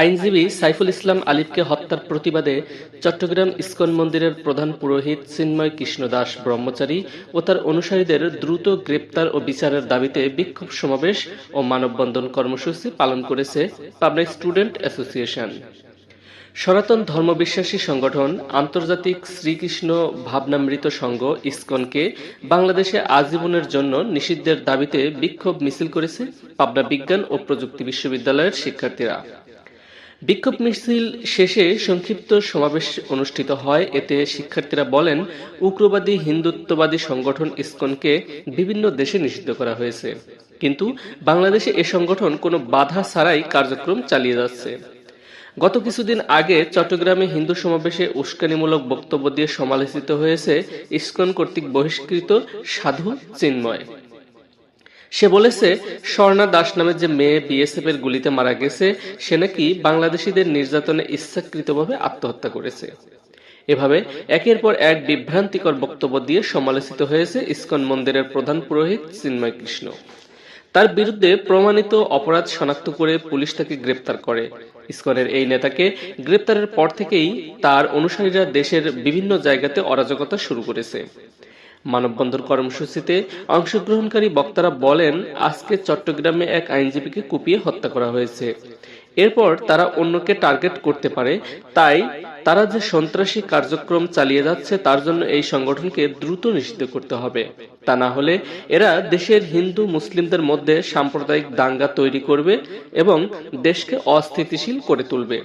আইনজীবী সাইফুল ইসলাম আলিফকে হত্যার প্রতিবাদে চট্টগ্রাম ইস্কন মন্দিরের প্রধান পুরোহিত চিন্ময় কৃষ্ণ দাস ব্রহ্মচারী ও তার অনুসারীদের দ্রুত গ্রেপ্তার ও বিচারের দাবিতে বিক্ষোভ সমাবেশ ও মানববন্ধন কর্মসূচি পালন করেছে পাবনা স্টুডেন্ট অ্যাসোসিয়েশন। সনাতন ধর্মবিশ্বাসী সংগঠন আন্তর্জাতিক শ্রীকৃষ্ণ ভাবনামৃত সংঘ ইসকনকে বাংলাদেশে আজীবনের জন্য নিষিদ্ধের দাবিতে বিক্ষোভ মিছিল করেছে পাবনা বিজ্ঞান ও প্রযুক্তি বিশ্ববিদ্যালয়ের শিক্ষার্থীরা। বিক্ষোভ মিছিল শেষে সংক্ষিপ্ত সমাবেশ অনুষ্ঠিত হয়। এতে শিক্ষার্থীরা বলেন, উগ্রবাদী, হিন্দুত্ববাদী সংগঠন ইসকনকে বিভিন্ন দেশে নিষিদ্ধ করা হয়েছে। কিন্তু বাংলাদেশে এ সংগঠন কোনো বাধা ছাড়াই কার্যক্রম চালিয়ে যাচ্ছে। গত কিছুদিন আগে চট্টগ্রামে হিন্দু সমাবেশে উস্কানিমূলক বক্তব্য দিয়ে সমালোচিত হয়েছে ইসকন কর্তৃক বহিষ্কৃত সাধু চিন্ময়। সে বলেছে, স্বর্ণা দাস নামের যে মেয়ে বিএসএফ এর গুলিতে মারা গেছে, সে নাকি বাংলাদেশিদের নির্যাতনে ইচ্ছাকৃতভাবে আত্মহত্যা করেছে। এভাবে একের পর এক বিভ্রান্তিকর বক্তব্য দিয়ে সমালোচিত হয়েছে ইসকন মন্দিরের প্রধান পুরোহিত চিন্ময় কৃষ্ণ। তার বিরুদ্ধে প্রমাণিত অপরাধ শনাক্ত করে পুলিশ তাকে গ্রেপ্তার করে। ইসকনের এই নেতাকে গ্রেপ্তারের পর থেকেই তার অনুসারীরা দেশের বিভিন্ন জায়গাতে অরাজকতা শুরু করেছে। মানববন্ধন কর্মসূচিতে অংশগ্রহণকারী বক্তারা বলেন, আজকে চট্টগ্রামে এক আইনজীবীকে কুপিয়ে হত্যা করা হয়েছে। এরপর তারা অন্যকে টার্গেট করতে পারে। তাই তারা যে সন্ত্রাসী কার্যক্রম চালিয়ে যাচ্ছে, তার জন্য এই সংগঠনকে দ্রুত নিষিদ্ধ করতে হবে। তা না হলে এরা দেশের হিন্দু, মুসলিমদের মধ্যে সাম্প্রদায়িক দাঙ্গা তৈরি করবে এবং দেশকে অস্থিতিশীল করে তুলবে।